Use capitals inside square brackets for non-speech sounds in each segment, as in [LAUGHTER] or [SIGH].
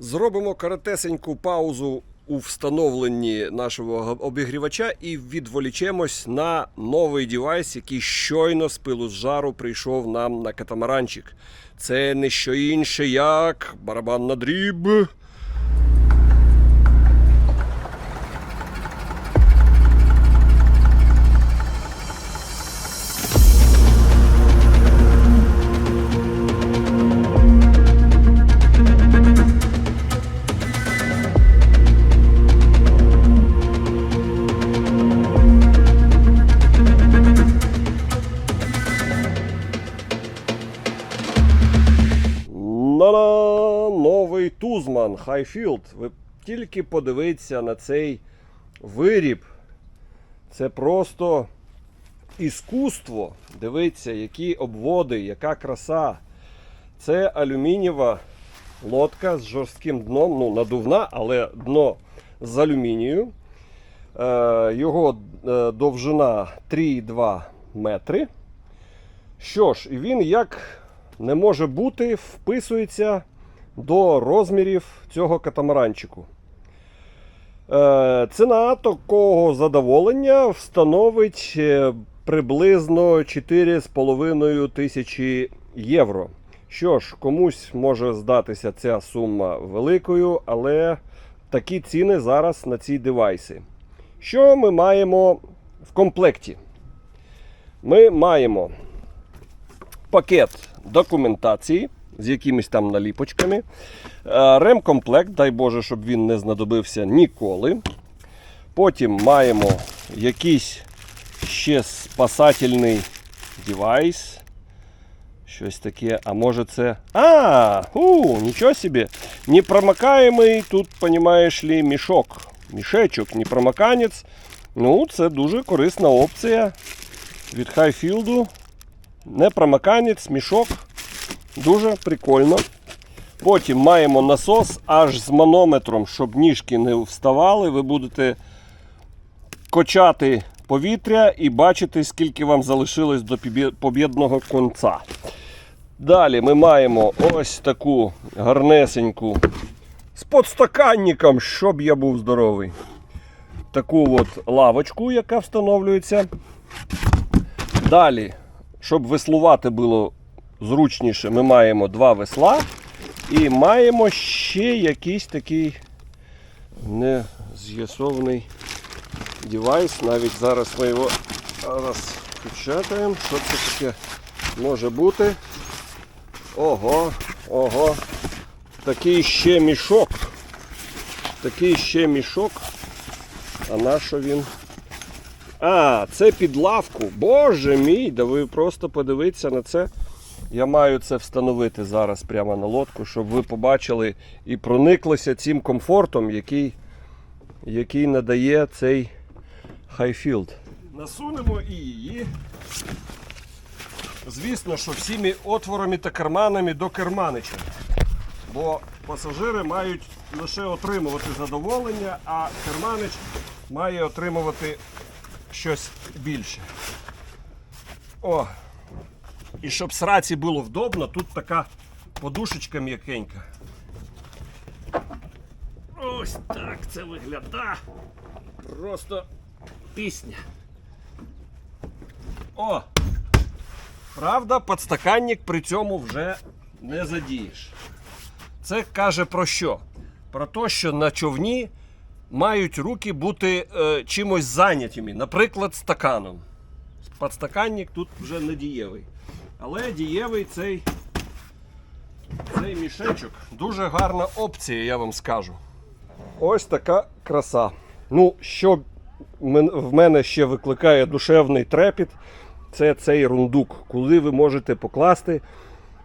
Зробимо коротесеньку паузу у встановленні нашого обігрівача і відволічемось на новий девайс, який щойно з пилу з жару прийшов нам на катамаранчик. Це не що інше, як барабан на дріб. На-на! Новий Тузман Хайфілд. Ви тільки подивіться на цей виріб. Це просто іскусство. Дивіться, які обводи, яка краса. Це алюмінієва лодка з жорстким дном, ну, надувна, але дно з алюмінію. Е, його е, довжина 3,2 метри. Що ж, і він як не може бути, вписується до розмірів цього катамаранчику. Е, ціна такого задоволення встановить е, приблизно 4,5 тисячі євро. Що ж, комусь може здатися ця сума великою, але такі ціни зараз на ці девайси. Що ми маємо в комплекті? Ми маємо пакет документації з якимись там наліпочками. Е, Ремкомплект, дай Боже, щоб він не знадобився ніколи. Потім маємо якийсь ще спасательний девайс. Щось таке, а може це. А, у, нічого собі. Непромокаємий тут, понімаєш ли, мішок. Мішечок, непромоканець. Ну, це дуже корисна опція від Хайфілду. Непромоканець, мішок. Дуже прикольно. Потім маємо насос аж з манометром, щоб ніжки не вставали. Ви будете качати повітря і бачити, скільки вам залишилось до побє- побєдного конца. Далі ми маємо ось таку гарнесеньку з подстаканником, щоб я був здоровий. Таку от лавочку, яка встановлюється. Далі, щоб веслувати було зручніше, ми маємо два весла і маємо ще якийсь такий нез'ясований девайс. Навіть зараз ми його розпечатаємо. Що це таке може бути? Ого, ого. Такий ще мішок. Такий ще мішок. А на що він? А, це під лавку. Боже мій, да ви просто подивіться на це. Я маю це встановити зараз прямо на лодку, щоб ви побачили і прониклися цим комфортом, який, який надає цей хайфілд. Насунемо і її. Звісно, що всіми отворами та карманами до керманича. Бо пасажири мають лише отримувати задоволення, а керманич має отримувати щось більше. О! І щоб сраці було вдобно, тут така подушечка м'якенька. Ось так це виглядає. Просто пісня. О! Правда, подстаканник при цьому вже не задієш. Це каже про що? Про те, що на човні мають руки бути е, чимось зайнятими, наприклад, стаканом. Подстаканник тут вже не дієвий. Але дієвий цей, цей мішечок дуже гарна опція, я вам скажу. Ось така краса. Ну, що в мене ще викликає душевний трепіт, це цей рундук, куди ви можете покласти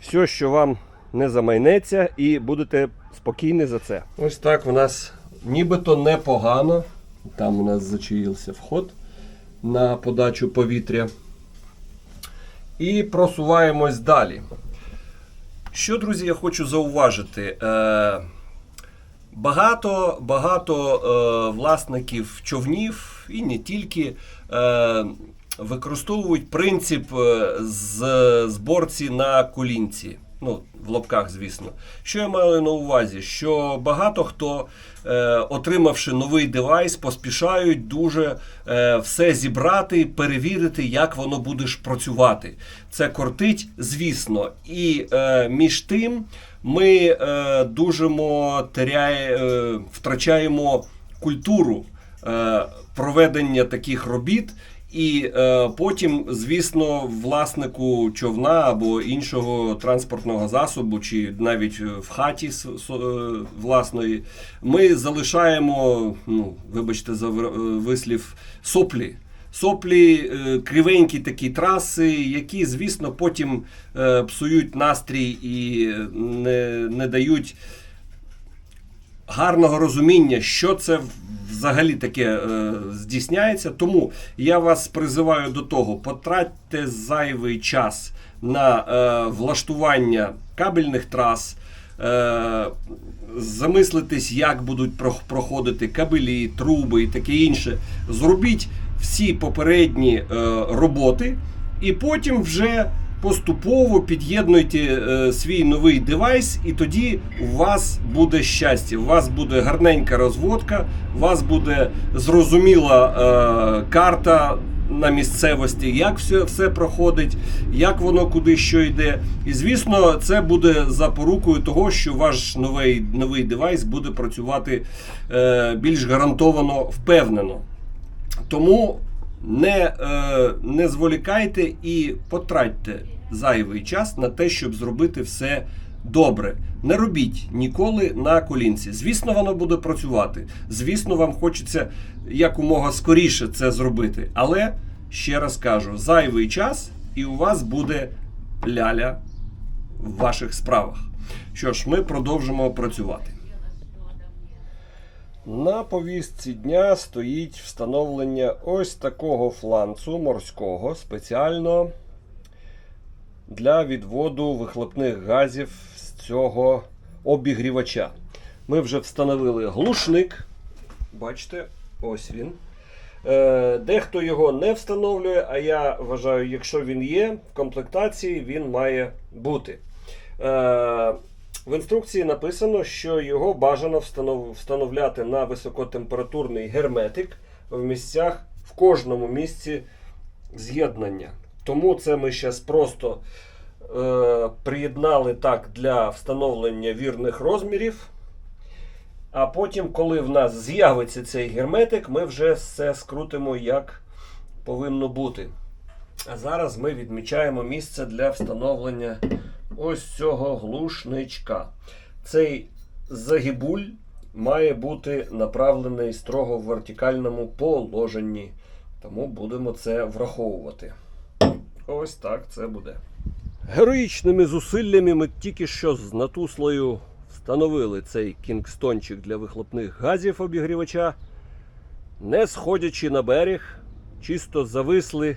все, що вам не замайнеться, і будете спокійні за це. Ось так у нас нібито непогано. Там у нас зачаївся вход на подачу повітря. І просуваємось далі. Що, друзі, я хочу зауважити. Е, багато багато е, власників човнів і не тільки е, використовують принцип з зборці на колінці. Ну, в лапках, звісно. Що я маю на увазі? Що багато хто, е, отримавши новий девайс, поспішають дуже е, все зібрати, перевірити, як воно буде працювати. Це кортить, звісно. І е, між тим ми е, дуже теряє, е, втрачаємо культуру е, проведення таких робіт. І е, потім, звісно, власнику човна або іншого транспортного засобу, чи навіть в хаті е, власної, ми залишаємо, ну, вибачте за е, вислів, соплі. Соплі, е, кривенькі такі траси, які, звісно, потім е, псують настрій і не, не дають гарного розуміння, що це взагалі таке е, здійсняється. Тому я вас призиваю до того: потратьте зайвий час на е, влаштування кабельних трас. Е, замислитись, як будуть проходити кабелі, труби і таке інше. Зробіть всі попередні е, роботи, і потім вже поступово під'єднуйте е, свій новий девайс, і тоді у вас буде щастя. У вас буде гарненька розводка, у вас буде зрозуміла е, карта на місцевості, як все, все проходить, як воно куди що йде. І звісно, це буде запорукою того, що ваш новий, новий девайс буде працювати е, більш гарантовано впевнено. Тому не, е, не зволікайте і потратьте зайвий час на те, щоб зробити все добре. Не робіть ніколи на колінці. Звісно, воно буде працювати. Звісно, вам хочеться якомога скоріше це зробити. Але ще раз кажу: зайвий час, і у вас буде ляля в ваших справах. Що ж, ми продовжимо працювати. На повістці дня стоїть встановлення ось такого фланцу морського спеціально для відводу вихлопних газів з цього обігрівача. Ми вже встановили глушник. Бачите, ось він. Е, Дехто його не встановлює, а я вважаю, якщо він є в комплектації, він має бути. Е, В інструкції написано, що його бажано встановляти на високотемпературний герметик в місцях в кожному місці з'єднання. Тому це ми зараз просто е, приєднали так для встановлення вірних розмірів. А потім, коли в нас з'явиться цей герметик, ми вже все скрутимо як повинно бути. А зараз ми відмічаємо місце для встановлення ось цього глушничка. Цей загибуль має бути направлений строго в вертикальному положенні. Тому будемо це враховувати. Ось так це буде. Героїчними зусиллями ми тільки що з натуслою встановили цей кінгстончик для вихлопних газів обігрівача, не сходячи на берег, чисто зависли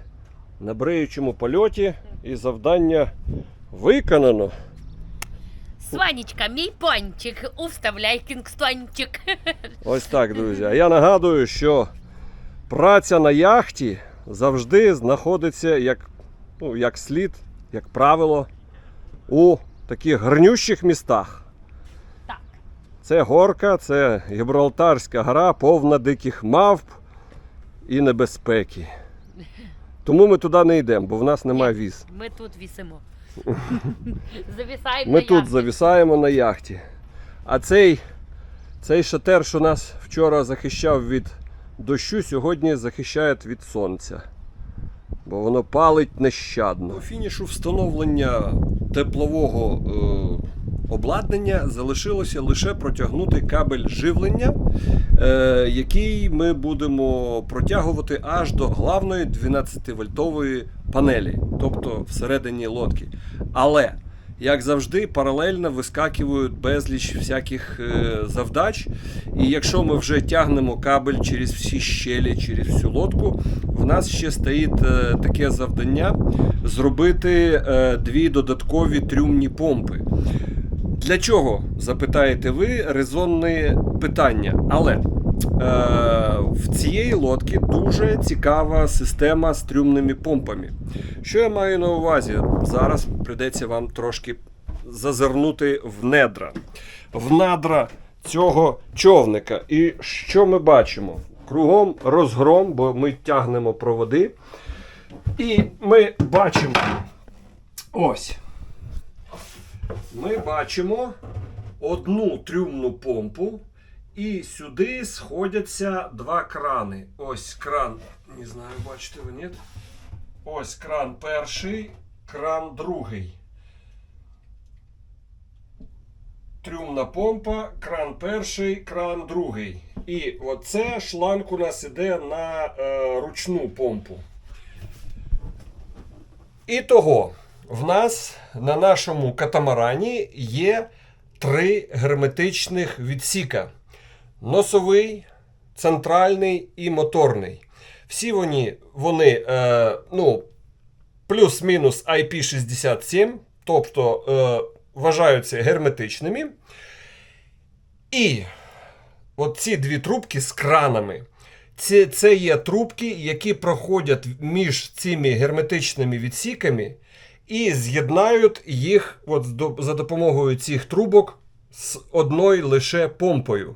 на бреючому польоті, і завдання виконано. Сонечка, мій пончик, уставляй кінгстончик. Ось так, друзі. А я нагадую, що праця на яхті завжди знаходиться як, ну, як слід, як правило, у таких гарнющих містах. Так. Це горка, це Гібралтарська гора, повна диких мавп і небезпеки. Тому ми туди не йдемо, бо в нас немає віз. Ми тут вісимо. [LAUGHS] Завісаємо Ми на тут яхті. завісаємо на яхті. А цей, цей шатер, що нас вчора захищав від дощу, сьогодні захищає від сонця. Бо воно палить нещадно. По фінішу встановлення теплового е, обладнання залишилося лише протягнути кабель живлення, е, який ми будемо протягувати аж до главної 12-вольтової панелі, тобто всередині лодки. Але як завжди, паралельно вискакують безліч всяких е, завдач. І якщо ми вже тягнемо кабель через всі щелі, через всю лодку, в нас ще стоїть е, таке завдання зробити е, дві додаткові трюмні помпи. Для чого, запитаєте ви, резонне питання. Але в цієї лодки дуже цікава система з трюмними помпами. Що я маю на увазі? Зараз прийдеться вам трошки зазирнути в недра. В надра цього човника. І що ми бачимо? Кругом розгром, бо ми тягнемо проводи. І ми бачимо ось. Ми бачимо одну трюмну помпу, і сюди сходяться два крани. Ось кран, не знаю, бачите ви, ні? Ось кран перший, кран другий. Трюмна помпа, кран перший, кран другий. І оце шланг у нас іде на е, ручну помпу. І того, в нас на нашому катамарані є три герметичних відсіка: носовий, центральний і моторний. Всі вони, вони е, ну, плюс-мінус IP67, тобто е, вважаються герметичними. І от ці дві трубки з кранами. Це, це є трубки, які проходять між цими герметичними відсіками і з'єднають їх от, за допомогою цих трубок з одною лише помпою.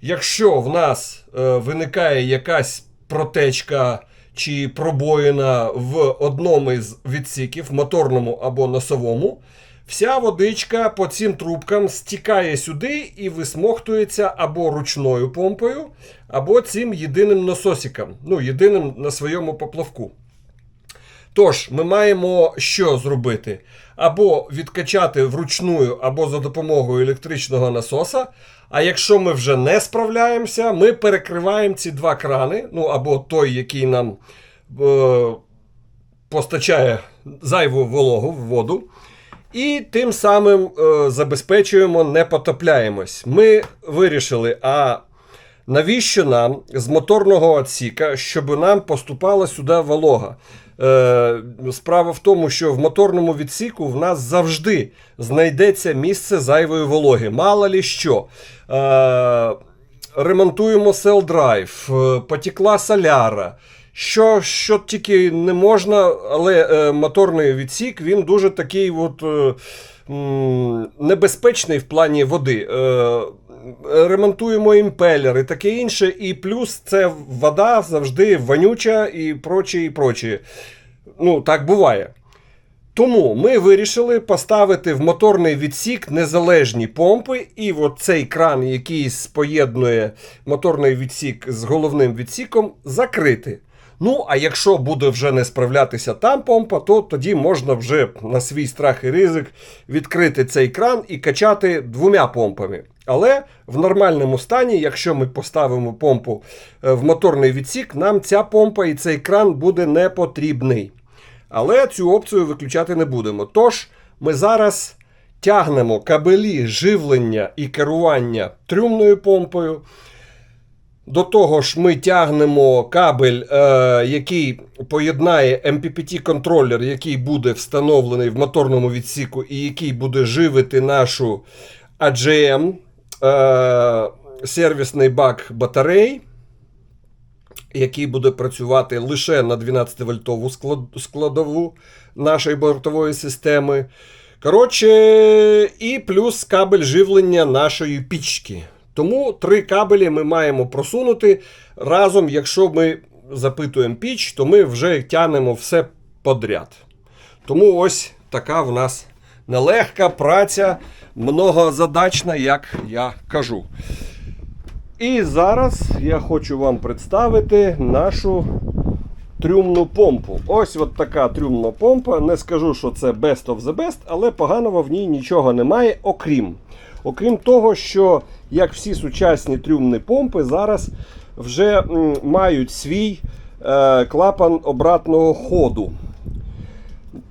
Якщо в нас е, виникає якась протечка чи пробоїна в одному із відсіків, моторному або носовому, вся водичка по цим трубкам стікає сюди і висмоктується або ручною помпою, або цим єдиним насосиком, ну, єдиним на своєму поплавку. Тож, ми маємо що зробити? Або відкачати вручную, або за допомогою електричного насоса. А якщо ми вже не справляємося, ми перекриваємо ці два крани, ну або той, який нам е, постачає зайву вологу в воду. І тим самим е, забезпечуємо, не потопляємось. Ми вирішили, а навіщо нам з моторного отсіка, щоб нам поступала сюди волога? Е, справа в тому, що в моторному відсіку в нас завжди знайдеться місце зайвої вологи. Мало лі що. Е, ремонтуємо селдрайв, е, потекла соляра. Що, що тільки не можна, але моторний відсік він дуже такий от, небезпечний в плані води. Е, ремонтуємо імпелер і таке інше. І плюс це вода завжди вонюча і прочі, і прочі. Ну, так буває. Тому ми вирішили поставити в моторний відсік незалежні помпи, і от цей кран, який поєднує моторний відсік з головним відсіком, закрити. Ну, а якщо буде вже не справлятися там помпа, то тоді можна вже на свій страх і ризик відкрити цей кран і качати двома помпами. Але в нормальному стані, якщо ми поставимо помпу е, в моторний відсік, нам ця помпа і цей кран буде не потрібний. Але цю опцію виключати не будемо. Тож ми зараз тягнемо кабелі живлення і керування трюмною помпою. До того ж, ми тягнемо кабель, е, який поєднає MPPT-контролер, який буде встановлений в моторному відсіку і який буде живити нашу AGM е, сервісний бак батарей, який буде працювати лише на 12-вольтову складову нашої бортової системи. Коротше, і плюс кабель живлення нашої пічки. Тому три кабелі ми маємо просунути разом. Якщо ми запитуємо піч, то ми вже тянемо все подряд. Тому ось така в нас нелегка праця, многозадачна, як я кажу. І зараз я хочу вам представити нашу трюмну помпу. Ось от така трюмна помпа. Не скажу, що це best of the best, але поганого в ній нічого немає, окрім. Окрім того, що як всі сучасні трюмні помпи зараз вже мають свій е, клапан обратного ходу.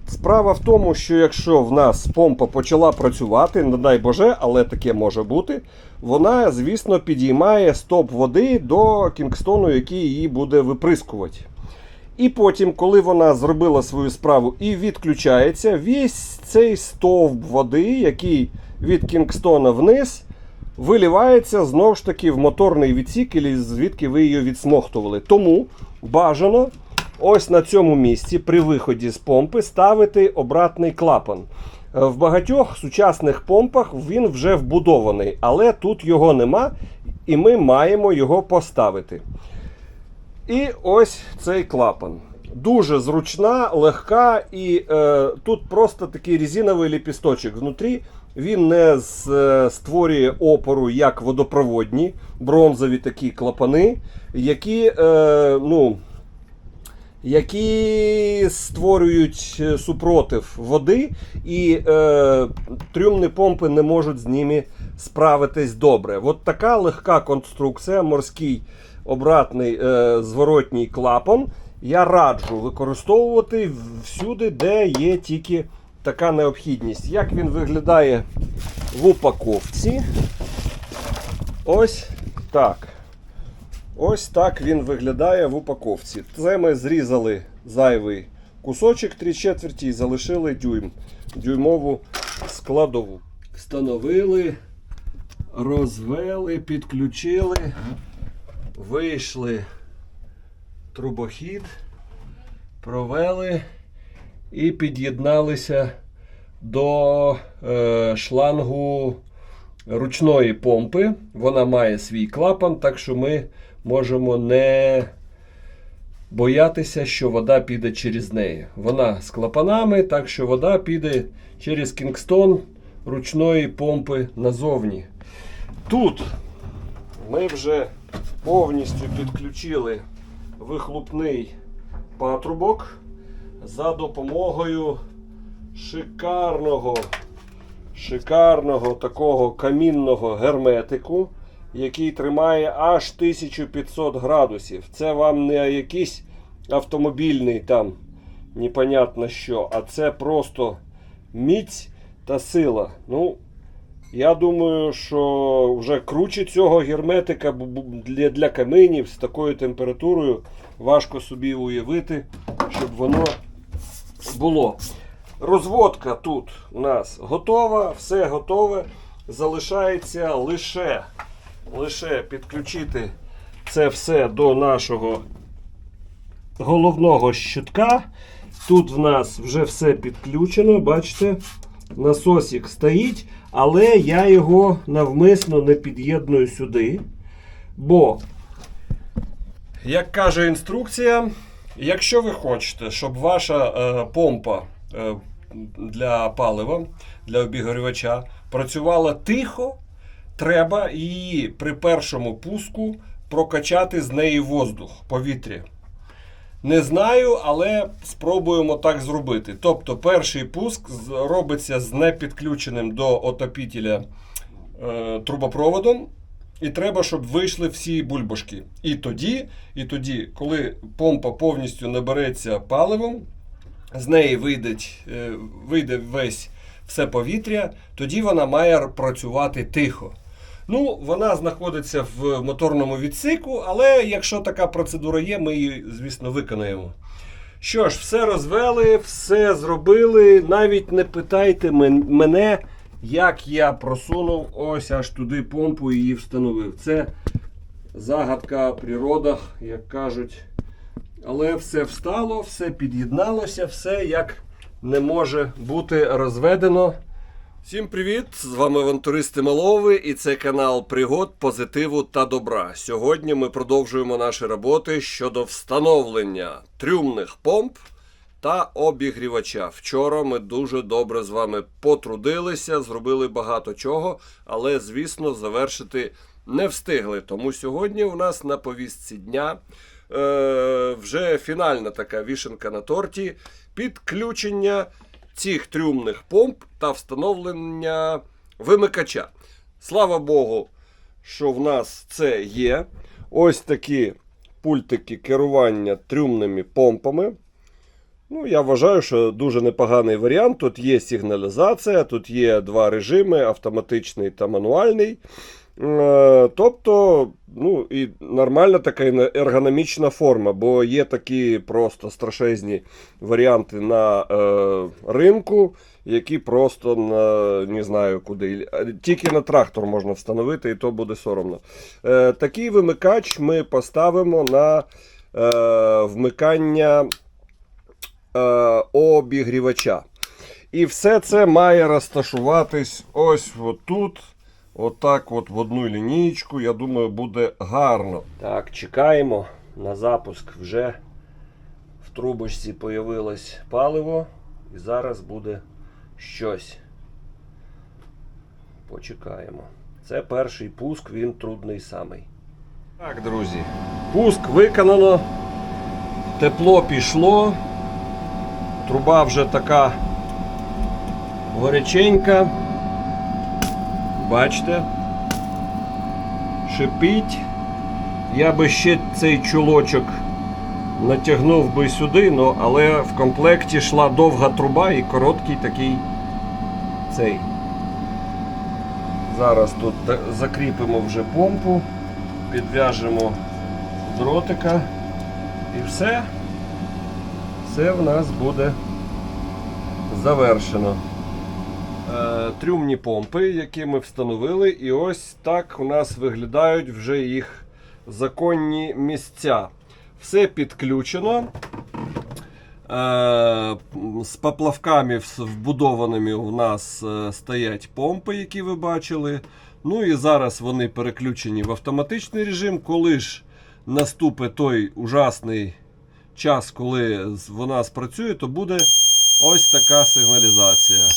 Справа в тому, що якщо в нас помпа почала працювати, не дай Боже, але таке може бути, вона, звісно, підіймає стоп води до кінгстону, який її буде виприскувати. І потім, коли вона зробила свою справу і відключається, весь цей стовп води, який від Кінгстона вниз, виливається знову ж таки в моторний відсік, і звідки ви її відсмоктували. Тому бажано ось на цьому місці при виході з помпи ставити обратний клапан. Е, В багатьох сучасних помпах він вже вбудований, але тут його нема, і ми маємо його поставити. І ось цей клапан. Дуже зручна, легка, і е, тут просто такий резиновий ліпісточок внутрі. Він не е, створює опору як водопроводні, бронзові такі клапани, які, е, ну, які створюють е, супротив води, і е, трюмні помпи не можуть з ними справитись добре. От така легка конструкція, морський обратний е, зворотній клапан. Я раджу використовувати всюди, де є тільки така необхідність. Як він виглядає в упаковці? Ось так. Ось так він виглядає в упаковці. Це ми зрізали зайвий кусочок 3 четверті і залишили дюйм, дюймову складову. Встановили, розвели, підключили, вийшли трубохід, провели і під'єдналися до е, шлангу ручної помпи. Вона має свій клапан, так що ми можемо не боятися, що вода піде через неї. Вона з клапанами, так що вода піде через Кінгстон ручної помпи назовні. Тут ми вже повністю підключили вихлопний патрубок за допомогою шикарного шикарного такого камінного герметику, який тримає аж 1500 градусів. Це вам не якийсь автомобільний там непонятно що, а це просто міць та сила. Ну, я думаю, що вже круче цього герметика для, для каминів з такою температурою важко собі уявити, щоб воно було. Розводка тут у нас готова, все готове. Залишається лише, лише підключити це все до нашого головного щитка. Тут в нас вже все підключено, бачите, насосик стоїть, але я його навмисно не під'єдную сюди. Бо, як каже інструкція, якщо ви хочете, щоб ваша е, помпа е, для палива, для обігрівача працювала тихо, треба її при першому пуску прокачати з неї воздух, повітря. Не знаю, але спробуємо так зробити. Тобто, перший пуск робиться з непідключеним до отопітеля е, трубопроводом. І треба, щоб вийшли всі бульбашки. І тоді, і тоді, коли помпа повністю набереться паливом, з неї вийде, е, вийде весь все повітря, тоді вона має працювати тихо. Ну, вона знаходиться в моторному відсику, але якщо така процедура є, ми її, звісно, виконаємо. Що ж, все розвели, все зробили. Навіть не питайте мене, як я просунув ось аж туди помпу і її встановив. Це загадка природа, як кажуть. Але все встало, все під'єдналося, все як не може бути розведено. Всім привіт! З вами авантуристи Малови і це канал пригод, позитиву та добра. Сьогодні ми продовжуємо наші роботи щодо встановлення трюмних помп та обігрівача. Вчора ми дуже добре з вами потрудилися, зробили багато чого, але, звісно, завершити не встигли. Тому сьогодні у нас на повістці дня е, вже фінальна така вішенка на торті підключення цих трюмних помп та встановлення вимикача. Слава Богу, що в нас це є. Ось такі пультики керування трюмними помпами. Ну, я вважаю, що дуже непоганий варіант. Тут є сигналізація, тут є два режими: автоматичний та мануальний. Е, Тобто, ну і нормальна така ергономічна форма, бо є такі просто страшезні варіанти на е, ринку, які просто на не знаю куди. Тільки на трактор можна встановити, і то буде соромно. Е, такий вимикач ми поставимо на е, вмикання е, обігрівача. І все це має розташуватись ось отут. Отак от в одну лінійку, я думаю, буде гарно. Так, чекаємо на запуск. Вже в трубочці появилось паливо. І зараз буде щось. Почекаємо. Це перший пуск, він трудний самий. Так, друзі, пуск виконано. Тепло пішло. Труба вже така горяченька. Бачите? Шипить. Я би ще цей чулочок натягнув би сюди, но, але в комплекті йшла довга труба і короткий такий цей. Зараз тут закріпимо вже помпу, підв'яжемо дротика і все. Все в нас буде завершено. Е, трюмні помпи, які ми встановили, і ось так у нас виглядають вже їх законні місця. Все підключено. Е, з поплавками вбудованими у нас е, стоять помпи, які ви бачили. Ну і зараз вони переключені в автоматичний режим. Коли ж наступить той ужасний час, коли вона спрацює, то буде ось така сигналізація.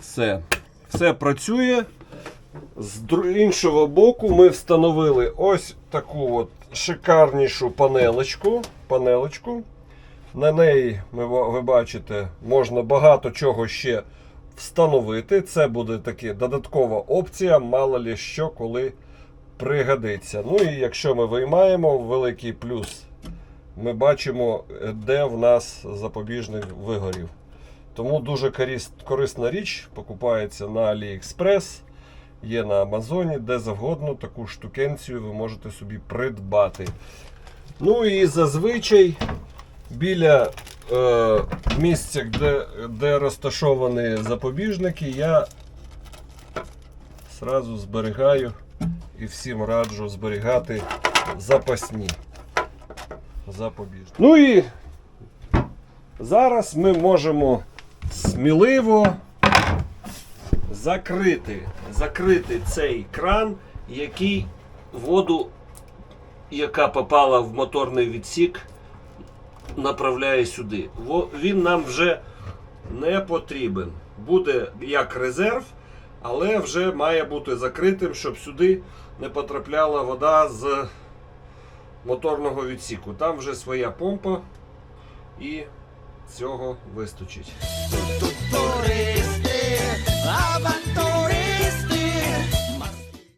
Все. Все працює. З іншого боку ми встановили ось таку от шикарнішу панелечку. панелечку. На неї, ви бачите, можна багато чого ще встановити. Це буде таки додаткова опція, мало ли що, коли пригодиться. Ну і якщо ми виймаємо, великий плюс, ми бачимо, де в нас запобіжник вигорів. Тому дуже корисна річ, покупається на AliExpress, є на Амазоні, де завгодно таку штукенцію ви можете собі придбати. Ну і зазвичай біля е, місця, де, де розташовані запобіжники, я зразу зберігаю і всім раджу зберігати запасні запобіжники. Ну і зараз ми можемо сміливо закрити, закрити цей кран, який воду, яка попала в моторний відсік, направляє сюди. Він нам вже не потрібен. Буде як резерв, але вже має бути закритим, щоб сюди не потрапляла вода з моторного відсіку. Там вже своя помпа і цього вистачить. aber